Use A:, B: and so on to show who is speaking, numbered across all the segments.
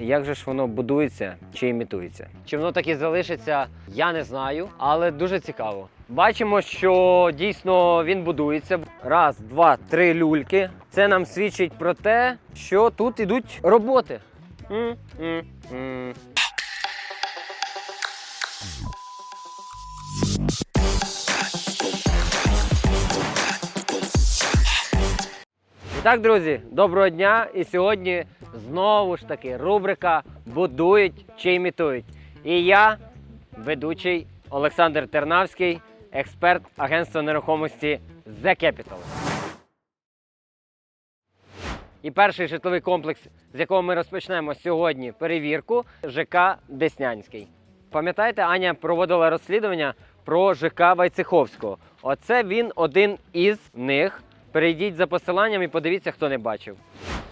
A: Як же ж воно будується чи імітується? Чи воно так і залишиться, я не знаю, але дуже цікаво. Бачимо, що дійсно він будується. Раз, два, три люльки. Це нам свідчить про те, що тут ідуть роботи. М, м, м. І так, друзі, доброго дня! І сьогодні знову ж таки рубрика Будують чи імітують. І я, ведучий Олександр Тернавський, експерт агентства нерухомості The Capital. І перший житловий комплекс, з якого ми розпочнемо сьогодні перевірку, ЖК Деснянський. Пам'ятаєте, Аня проводила розслідування про ЖК Вайцеховського. Оце він один із них. Перейдіть за посиланням і подивіться, хто не бачив.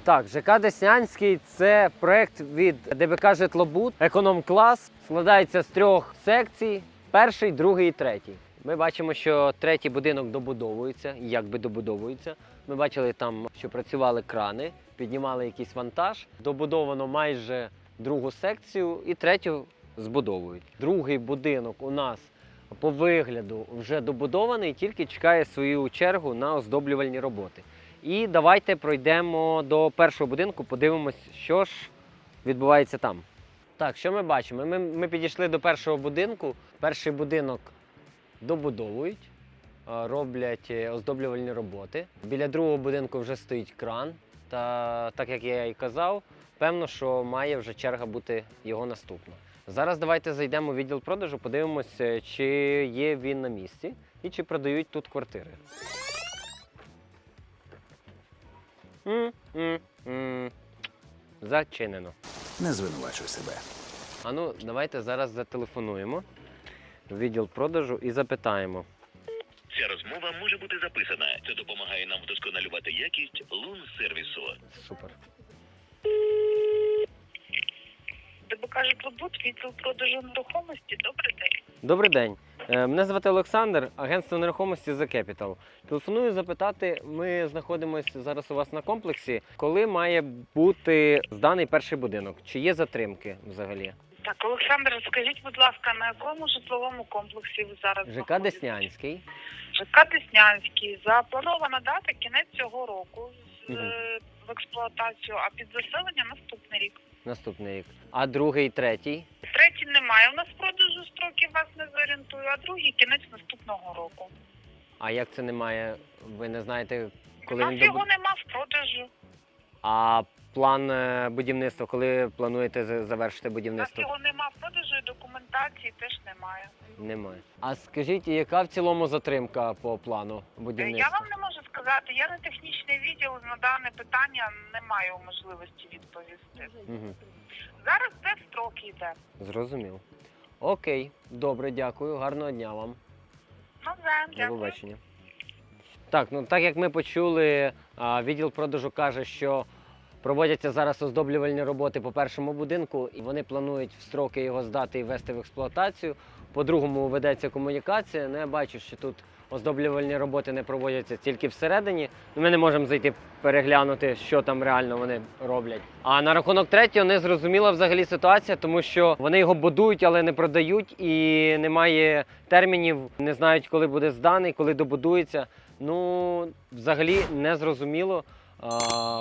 A: Так, ЖК Деснянський це проект від ДБК Житлобуд, економ-клас. Складається з трьох секцій: перший, другий і третій. Ми бачимо, що третій будинок добудовується, якби добудовується. Ми бачили там, що працювали крани, піднімали якийсь вантаж. Добудовано майже другу секцію і третю збудовують. Другий будинок у нас по вигляду вже добудований, тільки чекає свою чергу на оздоблювальні роботи. І давайте пройдемо до першого будинку, подивимось, що ж відбувається там. Так, що ми бачимо? Ми, ми підійшли до першого будинку. Перший будинок добудовують, роблять е, оздоблювальні роботи. Біля другого будинку вже стоїть кран. Та так як я і казав, певно, що має вже черга бути його наступна. Зараз давайте зайдемо у відділ продажу, подивимося, чи є він на місці і чи продають тут квартири. Зачинено.
B: Не звинувачуй себе.
A: А ну, давайте зараз зателефонуємо в відділ продажу і запитаємо.
C: Ця розмова може бути записана. Це допомагає нам вдосконалювати якість лун сервісу.
A: Супер.
D: ДБК «Житлобуд», відділ продажу нерухомості. Добрий день.
A: Добрий день. Е, Мене звати Олександр, агентство нерухомості The Capital. Телефоную запитати, ми знаходимося зараз у вас на комплексі. Коли має бути зданий перший будинок? Чи є затримки взагалі?
D: Так, Олександр, скажіть, будь ласка, на якому житловому комплексі ви зараз
A: ЖК? Деснянський.
D: ЖК Деснянський. Запланована дата кінець цього року з, е, в експлуатацію, а під заселення наступний рік.
A: Наступний рік. А другий, третій.
D: Третій немає у нас продажу строків, вас не зорієнтую, а другий кінець наступного року.
A: А як це немає? Ви не знаєте, коли У
D: нас
A: він
D: його
A: добу...
D: нема в продажу.
A: А план е, будівництва, коли плануєте за- завершити
D: У нас
A: будівництво?
D: його нема в продажу і документації теж немає.
A: Немає. А скажіть, яка в цілому затримка по плану
D: Е, Я
A: будівництва?
D: вам не можу сказати, я не технічний відділ, на дане питання не маю можливості відповісти.
A: Угу.
D: Зараз це строк йде.
A: Зрозумів. Окей, добре, дякую. Гарного дня вам.
D: Ну, все,
A: До
D: дякую.
A: побачення. Так, ну так як ми почули, а, відділ продажу каже, що проводяться зараз оздоблювальні роботи по першому будинку, і вони планують в строки його здати і ввести в експлуатацію. По другому ведеться комунікація. Ну, я бачу, що тут оздоблювальні роботи не проводяться тільки всередині. Ну, Ми не можемо зайти переглянути, що там реально вони роблять. А на рахунок третього не зрозуміла взагалі ситуація, тому що вони його будують, але не продають, і немає термінів, не знають, коли буде зданий, коли добудується. Ну, взагалі не зрозуміло.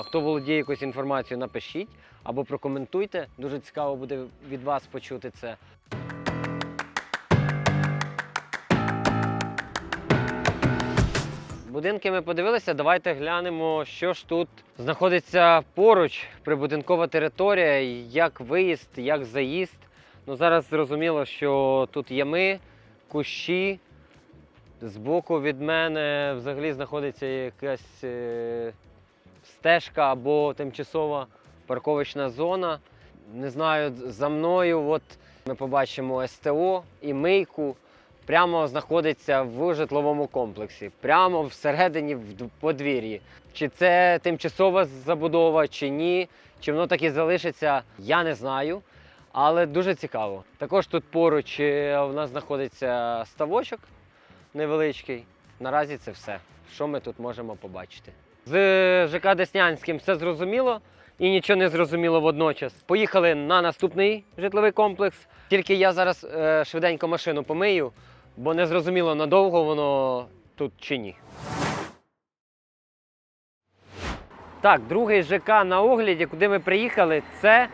A: Хто володіє якоюсь інформацією, напишіть або прокоментуйте. Дуже цікаво буде від вас почути це. Будинки ми подивилися. Давайте глянемо, що ж тут знаходиться поруч прибудинкова територія, як виїзд, як заїзд. Ну зараз зрозуміло, що тут ями, кущі. Збоку від мене взагалі знаходиться якась е, стежка або тимчасова парковочна зона. Не знаю, за мною от ми побачимо СТО і мийку. Прямо знаходиться в житловому комплексі, прямо всередині в подвір'ї. Чи це тимчасова забудова, чи ні, чи воно так і залишиться, я не знаю. Але дуже цікаво. Також тут поруч е, у нас знаходиться ставочок невеличкий. Наразі це все, що ми тут можемо побачити. З ЖК Деснянським все зрозуміло. і нічого не зрозуміло водночас. Поїхали на наступний житловий комплекс. Тільки я зараз е, швиденько машину помию, бо не зрозуміло, надовго воно тут чи ні. Так, другий ЖК на огляді, куди ми приїхали, це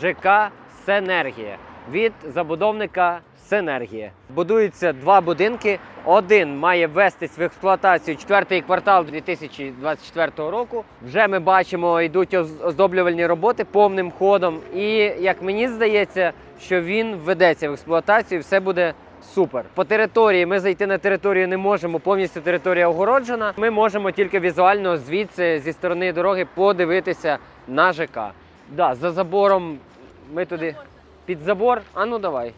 A: ЖК Сенергія від забудовника Сенергія. Будуються два будинки. Один має ввестись в експлуатацію четвертий квартал 2024 року. Вже ми бачимо, йдуть оздоблювальні роботи повним ходом. І як мені здається, що він введеться в експлуатацію, все буде супер. По території ми зайти на територію не можемо. Повністю територія огороджена. Ми можемо тільки візуально звідси зі сторони дороги подивитися на ЖК. Да, за забором ми туди під забор. А ну давай.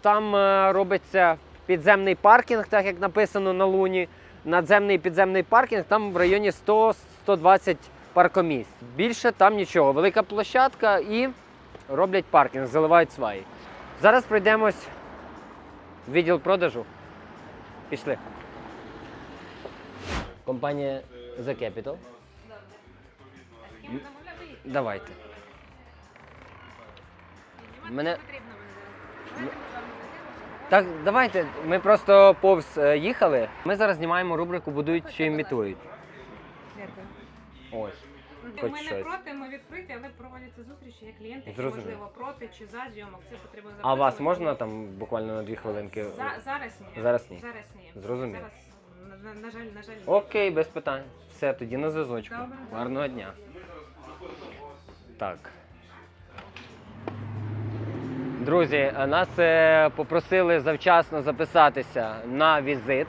A: Там е, робиться підземний паркінг, так як написано на луні. Надземний і підземний паркінг там в районі 100-120 паркомісць. Більше там нічого. Велика площадка і роблять паркінг, заливають сваї. Зараз пройдемось в відділ продажу. Пішли. Компанія The Capital. Давайте. Мене... Так, давайте. Ми просто повз е, їхали. Ми зараз знімаємо рубрику Будують чи імітують.
B: Дякую.
A: Ось. Хоч
B: Ми не
A: щось.
B: проти, ми відкриті, але проводяться зустрічі, є клієнти, які
A: Зрозумів.
B: можливо проти чи за зйомок. Це потрібно
A: А вас можна там буквально на дві хвилинки?
B: За, зараз ні.
A: Зараз ні.
B: Зараз ні.
A: Зрозумів.
B: Зараз, на, на, на жаль, на жаль. ні.
A: Окей, без питань. Все, тоді на зв'язочку.
B: Добре.
A: Гарного дня. Так. Друзі, нас е, попросили завчасно записатися на візит.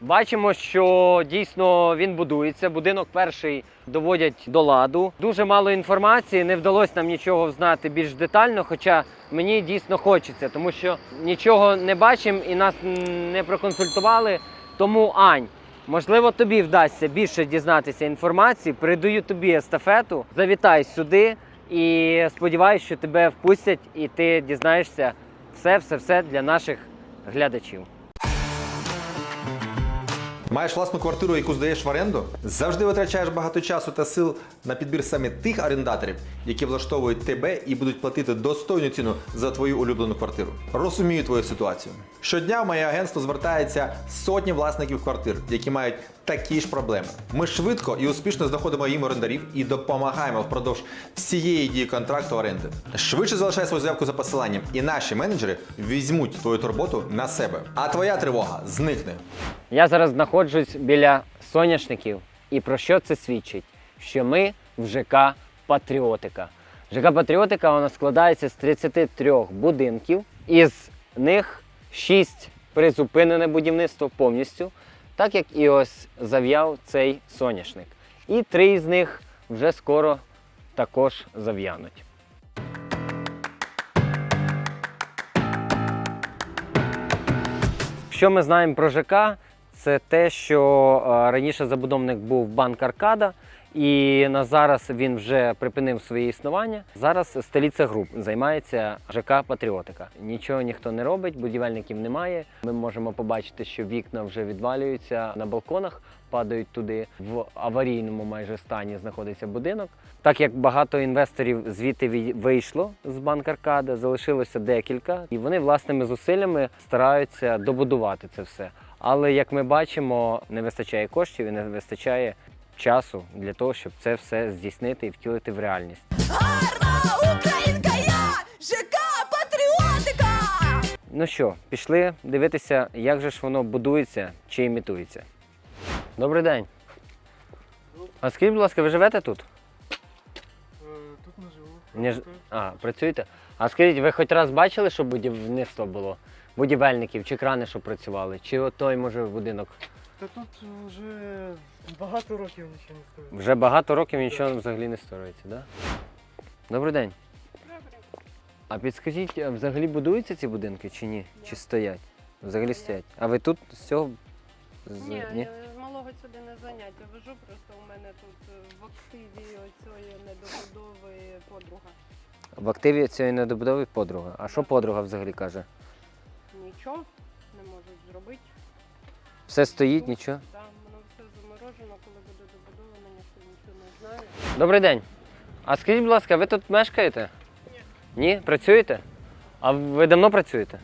A: Бачимо, що дійсно він будується. Будинок перший доводять до ладу. Дуже мало інформації, не вдалося нам нічого знати більш детально, хоча мені дійсно хочеться, тому що нічого не бачимо і нас не проконсультували. Тому Ань, можливо, тобі вдасться більше дізнатися інформації. Передаю тобі естафету. Завітай сюди і сподіваюся, що тебе впустять, і ти дізнаєшся все, все, все для наших глядачів.
E: Маєш власну квартиру, яку здаєш в оренду? Завжди витрачаєш багато часу та сил на підбір саме тих орендаторів, які влаштовують тебе і будуть платити достойну ціну за твою улюблену квартиру. Розумію твою ситуацію. Щодня в моє агентство звертається сотні власників квартир, які мають такі ж проблеми. Ми швидко і успішно знаходимо їм орендарів і допомагаємо впродовж всієї дії контракту оренди. Швидше залишай свою заявку за посиланням, і наші менеджери візьмуть твою турботу на себе. А твоя тривога зникне.
A: Я зараз знаходжусь біля соняшників. І про що це свідчить? Що ми в ЖК Патріотика. ЖК Патріотика вона складається з 33 будинків, із них 6 призупинене будівництво повністю, так як і ось зав'яв цей соняшник. І три з них вже скоро також зав'януть. Що ми знаємо про ЖК? Це те, що е, раніше забудовник був банк Аркада, і на зараз він вже припинив своє існування. Зараз столиця груп займається ЖК Патріотика. Нічого ніхто не робить, будівельників немає. Ми можемо побачити, що вікна вже відвалюються на балконах, падають туди. В аварійному майже стані знаходиться будинок. Так як багато інвесторів звідти вийшло з банк Аркада, залишилося декілька, і вони власними зусиллями стараються добудувати це все. Але як ми бачимо, не вистачає коштів і не вистачає часу для того, щоб це все здійснити і втілити в реальність.
F: Гарна українка я! ЖК Патріотика!
A: Ну що, пішли дивитися, як же ж воно будується чи імітується. Добрий день. А скажіть, будь ласка, ви живете тут?
G: Е, Тут не живу.
A: Не ж... А, працюєте? А скажіть, ви хоч раз бачили, що будівництво було? Будівельників чи крани, що працювали? Чи от той, може, будинок?
G: Та тут вже багато років нічого не стоїть.
A: Вже багато років нічого взагалі не створюється, так? Да? Добрий день. А підскажіть, а взагалі будуються ці будинки чи ні? Чи стоять? Взагалі стоять. А ви тут з цього? З...
H: Ні, я з малого сюди не заняття вожу, просто у мене тут е, в активі оцієї недобудови подруга.
A: В активі цієї недобудови подруга. А що подруга взагалі каже?
H: Нічого, не можуть зробити.
A: Все стоїть, нічого.
H: Там воно все заморожено, коли буде добудовано, ніхто нічого не знає.
A: Добрий день. А скажіть, будь ласка, ви тут мешкаєте? Ні. Ні? Працюєте? А ви давно працюєте?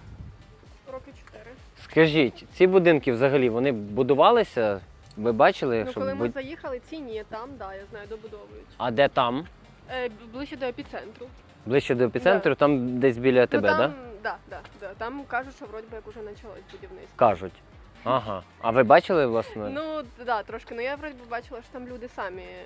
H: Роки чотири.
A: Скажіть, ці будинки взагалі вони будувалися? Ви бачили,
H: Ну,
A: що
H: коли ми
A: буд-
H: заїхали, ці ні, там, да, я знаю, добудовують.
A: а де там?
H: Е, ближче до епіцентру.
A: Ближче до епіцентру, там десь біля тебе,
H: ну,
A: так?
H: там, да, да, да. Там кажуть, що вроді би як уже почалось будівництво.
A: Кажуть. Ага. А ви бачили власне?
H: Ну, да, трошки. Ну я вроді би бачила, що там люди самі е,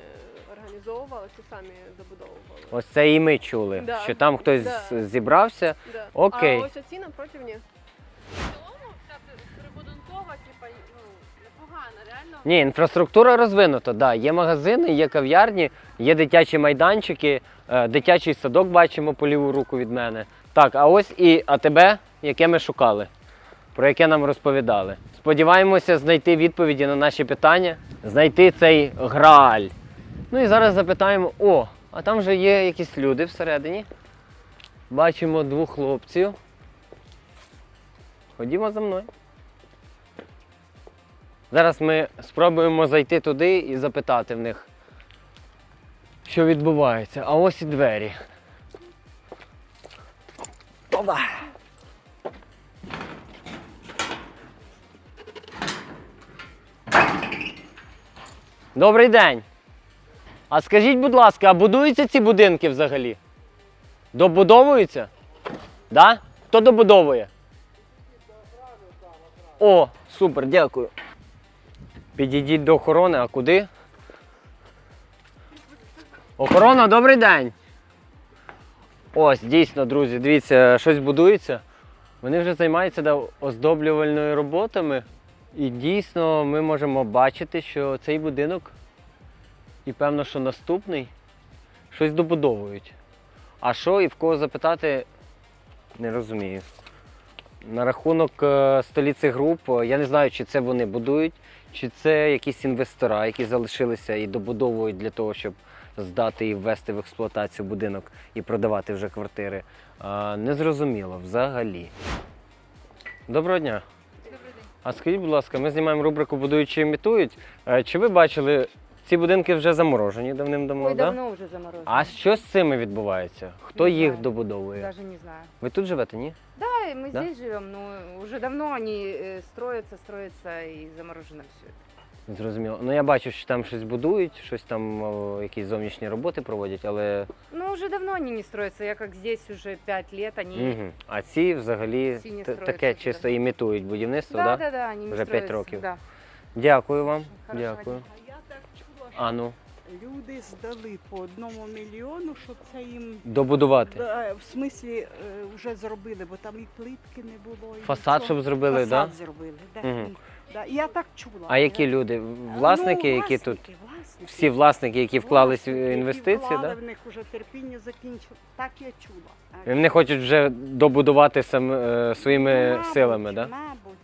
H: організовувалися, самі добудовували.
A: Ось це і ми чули,
H: Да.
A: що там хтось
H: Да.
A: зібрався.
H: Да.
A: Окей.
H: А ось оці напротив ні. В цілому вся прибудинкова, типа, ну, непогана, реально.
A: Ні, інфраструктура розвинута, да. Є магазини, є кав'ярні, є дитячі майданчики, е, дитячий садок бачимо по ліву руку від мене. Так, а ось і АТБ, яке ми шукали, про яке нам розповідали. Сподіваємося знайти відповіді на наші питання, знайти цей грааль. Ну і зараз запитаємо: о, а там вже є якісь люди всередині. Бачимо двох хлопців. Ходімо за мною. Зараз ми спробуємо зайти туди і запитати в них, що відбувається. А ось і двері. Опа! Добрий день. А скажіть, будь ласка, а будуються ці будинки взагалі? Добудовуються? Да? Хто добудовує? О, супер, дякую. Підійдіть до охорони, а куди? Охорона, добрий день. Ось, дійсно, друзі, дивіться, щось будується. Вони вже займаються да, оздоблювальними роботами. І дійсно ми можемо бачити, що цей будинок, і певно, що наступний, щось добудовують. А що і в кого запитати, не розумію. На рахунок е, столиці груп, е, я не знаю, чи це вони будують, чи це якісь інвестора, які залишилися і добудовують для того, щоб здати і ввести в експлуатацію будинок і продавати вже квартири. Незрозуміло взагалі. Доброго дня. А скажіть, будь ласка, ми знімаємо рубрику Будуючі імітують. Е, Чи ви бачили, ці будинки вже заморожені давним-давно?
I: Ой,
A: да?
I: давно уже заморожено.
A: А що з цими відбувається? Хто
I: Не
A: їх
I: знаю.
A: добудовує?
I: Даже не знаю.
A: Ви тут живете, ні?
I: Да, и мы
A: Да?
I: здесь живем, но уже давно они э, строятся, строятся и заморожено все.
A: Зрозуміло. Ну я бачу, що там щось будують, щось там о, якісь зовнішні роботи проводять, але
I: Ну, уже давно они не строятся. Я как здесь уже пять лет, они...
A: Мгм. а ці взагалі
I: Ці не
A: т-
I: строяться
A: таке
I: вже
A: чисто імітують будівництво,
I: Да,
A: да?
I: да, да, они не
A: Уже п'ять
I: строятся,
A: років.
I: Да.
A: Дякую вам.
I: Хорошо,
A: Дякую.
G: А я так чула, що
A: А ну,
G: люди здали по одному мільйону, щоб це їм
A: добудувати.
G: да, в смислі е, вже зробили, бо там і плитки не було. І
A: Фасад,
G: нічого.
A: щоб зробили, так?
G: Фасад
A: Да?
G: зробили, да.
A: Мгм.
G: Да. Я так чула.
A: А які люди? Власники,
G: ну,
A: які тут?
G: власники, власники.
A: Всі власники, які вклались в
G: Власники, які
A: інвестиції,
G: вклали,
A: да?
G: в них вже терпіння закінчило. Так я чула.
A: Вони хочуть вже добудувати сам, е, своїми
G: Мабуть,
A: силами, да?
G: Мабуть.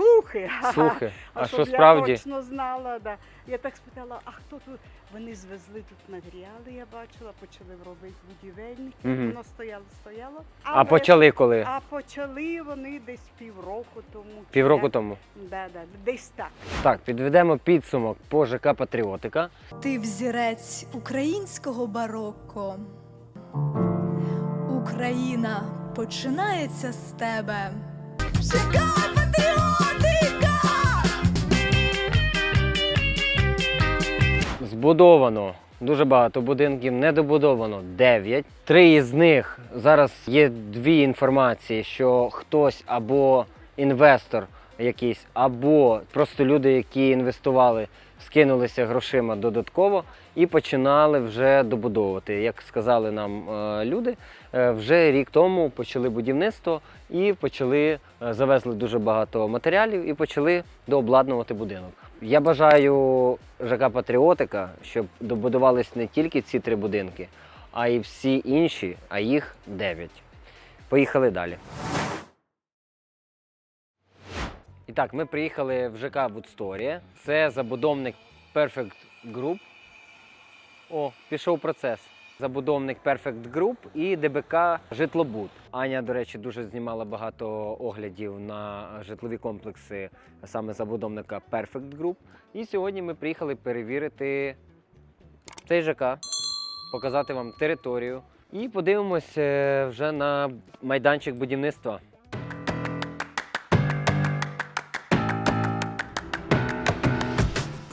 G: Слухи.
A: Слухи. А
G: щоб
A: що справді?
G: Я точно знала, да. Я так спитала, а хто тут? Вони звезли тут матеріали, я бачила, почали робити будівельники.
A: Мгм.
G: Воно стояло, стояло.
A: А
G: Але-
A: почали коли?
G: А почали вони десь півроку тому.
A: Півроку
G: як.
A: тому.
G: Да, да, десь так.
A: Так, підведемо підсумок по ЖК Патріотика.
F: Ти взірець українського барокко. Україна починається з тебе. ЖК патріотика!
A: Збудовано дуже багато будинків, не добудовано 9. Три із них зараз є дві інформації, що хтось або інвестор якийсь, або просто люди, які інвестували, скинулися грошима додатково і починали вже добудовувати. Як сказали нам е, люди, е, вже рік тому почали будівництво і почали е, завезли дуже багато матеріалів і почали дообладнувати будинок. Я бажаю ЖК Патріотика, щоб добудувались не тільки ці три будинки, а й всі інші, а їх дев'ять. Поїхали далі. І так, ми приїхали в ЖК Вудсторія. Це забудовник Perfect Group. О, пішов процес. Забудовник Perfect Group і ДБК Житлобуд. Аня, до речі, дуже знімала багато оглядів на житлові комплекси саме забудовника Perfect Group. І сьогодні ми приїхали перевірити цей ЖК, показати вам територію і подивимось е, вже на майданчик будівництва.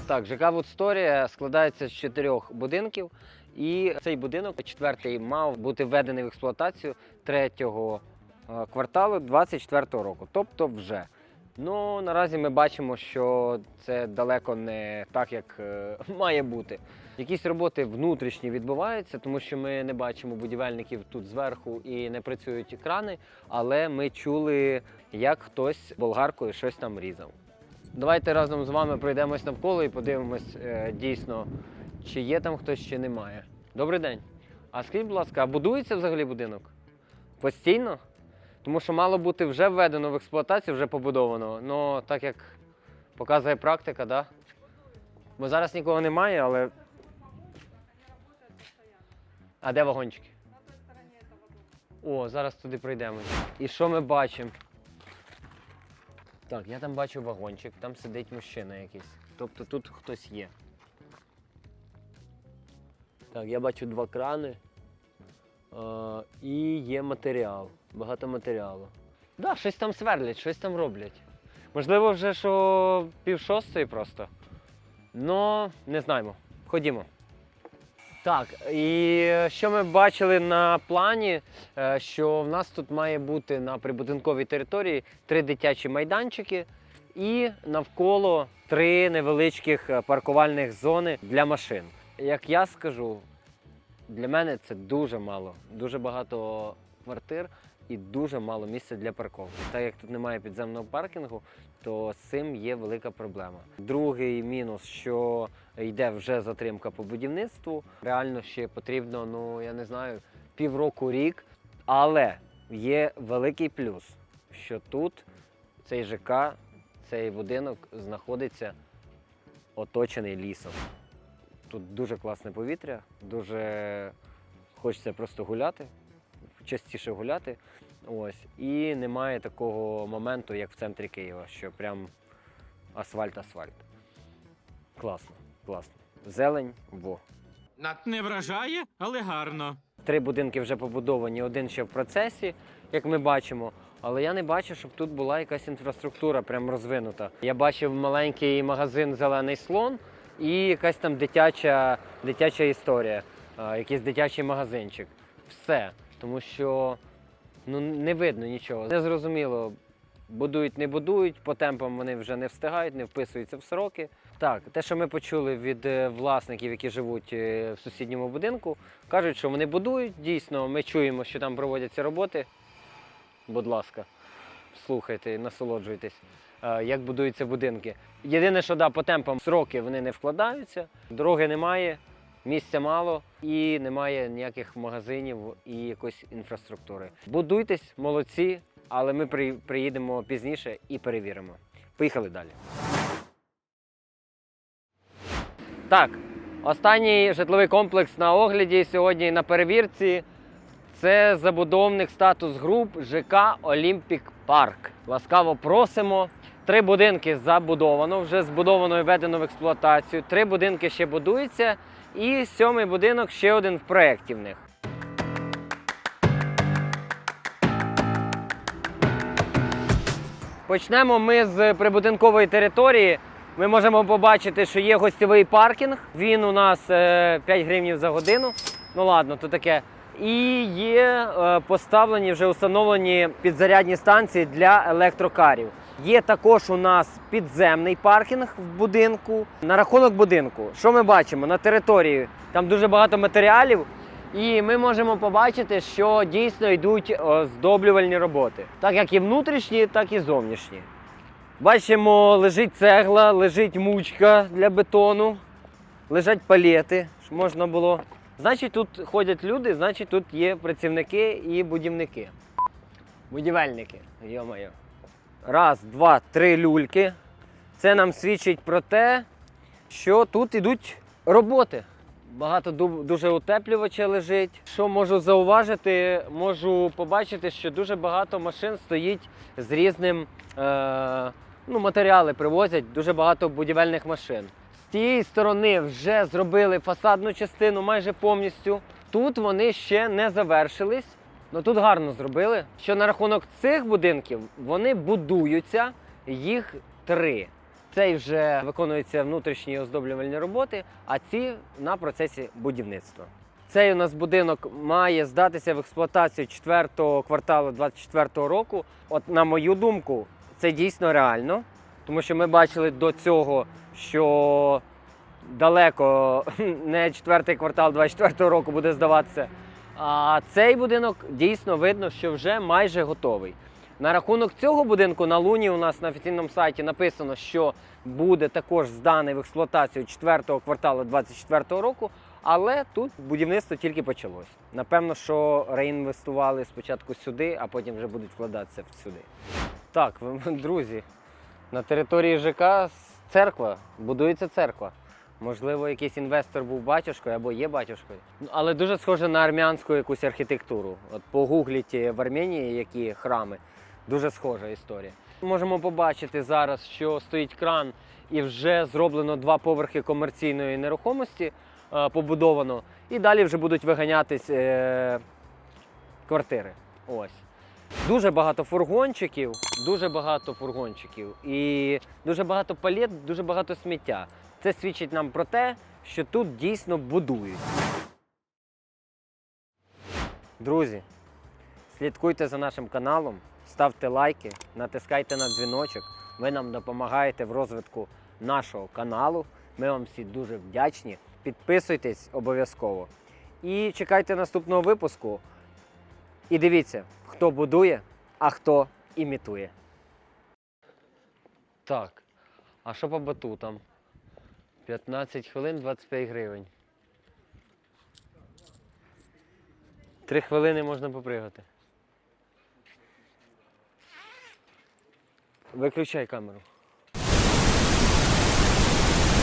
A: Так, ЖК Вудсторія складається з чотирьох будинків, і цей будинок, четвертий, мав бути введений в експлуатацію третього е, кварталу 24-го року, тобто вже. Ну, наразі ми бачимо, що це далеко не так, як е, має бути. Якісь роботи внутрішні відбуваються, тому що ми не бачимо будівельників тут зверху і не працюють екрани, але ми чули, як хтось болгаркою щось там різав. Давайте разом з вами пройдемось навколо і подивимось е, дійсно, чи є там хтось, чи немає. Добрий день. А скажіть, будь ласка, а будується взагалі будинок? Постійно? Тому що мало бути вже введено в експлуатацію, вже побудовано. Ну, так як показує практика, да? Бо зараз нікого немає, але. А де вагончики? О, зараз туди пройдемо. І що ми бачимо? Так, я там бачу вагончик, там сидить мужчина якийсь. Тобто тут хтось є. Так, я бачу два крани. А, і є матеріал. Багато матеріалу. Так, да, щось там сверлять, щось там роблять. Можливо, вже що пів шостої просто. Ну, не знаємо. Ходімо. Так, і що ми бачили на плані, е, що в нас тут має бути на прибудинковій території три дитячі майданчики і навколо три невеличких е, паркувальних зони для машин. Як я скажу, для мене це дуже мало. Дуже багато квартир і дуже мало місця для парковки. Так як тут немає підземного паркінгу, то з цим є велика проблема. Другий мінус, що йде вже затримка по будівництву. Реально ще потрібно, ну я не знаю, півроку рік. Але є великий плюс, що тут цей ЖК, цей будинок знаходиться оточений лісом. Тут дуже класне повітря, дуже хочеться просто гуляти, частіше гуляти. Ось. І немає такого моменту, як в центрі Києва, що прям асфальт-асфальт. Класно, класно. Зелень, во.
J: Не вражає, але гарно.
A: Три будинки вже побудовані, один ще в процесі, як ми бачимо. Але я не бачу, щоб тут була якась інфраструктура прям розвинута. Я бачив маленький магазин Зелений слон і якась там дитяча, дитяча історія, якийсь дитячий магазинчик. Все. Тому що ну, не видно нічого. Не зрозуміло, будують, не будують, по темпам вони вже не встигають, не вписуються в сроки. Так, те, що ми почули від е, власників, які живуть е, в сусідньому будинку, кажуть, що вони будують. Дійсно, ми чуємо, що там проводяться роботи. Будь ласка, слухайте, насолоджуйтесь, е, як будуються будинки. Єдине, що да, по темпам сроки вони не вкладаються, дороги немає, місця мало і немає ніяких магазинів і якоїсь інфраструктури. Будуйтесь, молодці, але ми приїдемо пізніше і перевіримо. Поїхали далі. Так, останній житловий комплекс на огляді сьогодні на перевірці. Це забудовник статус груп ЖК Олімпік Парк. Ласкаво просимо. Три будинки забудовано, вже збудовано і введено в експлуатацію. Три будинки ще будуються. І сьомий будинок ще один в проєкті в них. Почнемо ми з прибудинкової території. Ми можемо побачити, що є гостьовий паркінг. Він у нас е, 5 гривень за годину. Ну ладно, то таке. І є е, поставлені вже установлені підзарядні станції для електрокарів. Є також у нас підземний паркінг в будинку. На рахунок будинку, що ми бачимо на території? Там дуже багато матеріалів, і ми можемо побачити, що дійсно йдуть оздоблювальні роботи, так як і внутрішні, так і зовнішні. Бачимо, лежить цегла, лежить мучка для бетону, лежать палети, щоб можна було. Значить, тут ходять люди, значить, тут є працівники і будівники. Будівельники, йо-моє. Раз, два, три люльки. Це нам свідчить про те, що тут ідуть роботи. Багато дуже утеплювача лежить. Що можу зауважити? Можу побачити, що дуже багато машин стоїть з різним е, ну, матеріали привозять, дуже багато будівельних машин. З тієї сторони вже зробили фасадну частину майже повністю. Тут вони ще не завершились. Ну тут гарно зробили. Що на рахунок цих будинків, вони будуються, їх три. Цей вже виконуються внутрішні оздоблювальні роботи, а ці на процесі будівництва. Цей у нас будинок має здатися в експлуатацію 4 кварталу 2024 року. От на мою думку, це дійсно реально, тому що ми бачили до цього, що далеко не четвертий квартал 2024 року буде здаватися. А цей будинок дійсно видно, що вже майже готовий. На рахунок цього будинку на Луні у нас на офіційному сайті написано, що буде також зданий в експлуатацію 4 кварталу 2024 року, але тут будівництво тільки почалось. Напевно, що реінвестували спочатку сюди, а потім вже будуть вкладатися сюди. Так, друзі, на території ЖК церква, будується церква. Можливо, якийсь інвестор був батюшкою або є батюшкою. Ну, Але дуже схоже на армянську якусь архітектуру. От погугліть в Арменії, які храми. Дуже схожа історія. Можемо побачити зараз, що стоїть кран, і вже зроблено два поверхи комерційної нерухомості е, побудовано. І далі вже будуть виганятись е, квартири. Ось. Дуже багато фургончиків, дуже багато фургончиків і дуже багато палет, дуже багато сміття. Це свідчить нам про те, що тут дійсно будують. Друзі, слідкуйте за нашим каналом, ставте лайки, натискайте на дзвіночок. Ви нам допомагаєте в розвитку нашого каналу. Ми вам всі дуже вдячні. Підписуйтесь обов'язково. І чекайте наступного випуску. І дивіться, хто будує, а хто імітує. Так. А що по батутам? 15 хвилин 25 гривень. Три хвилини можна попригати. Виключай камеру.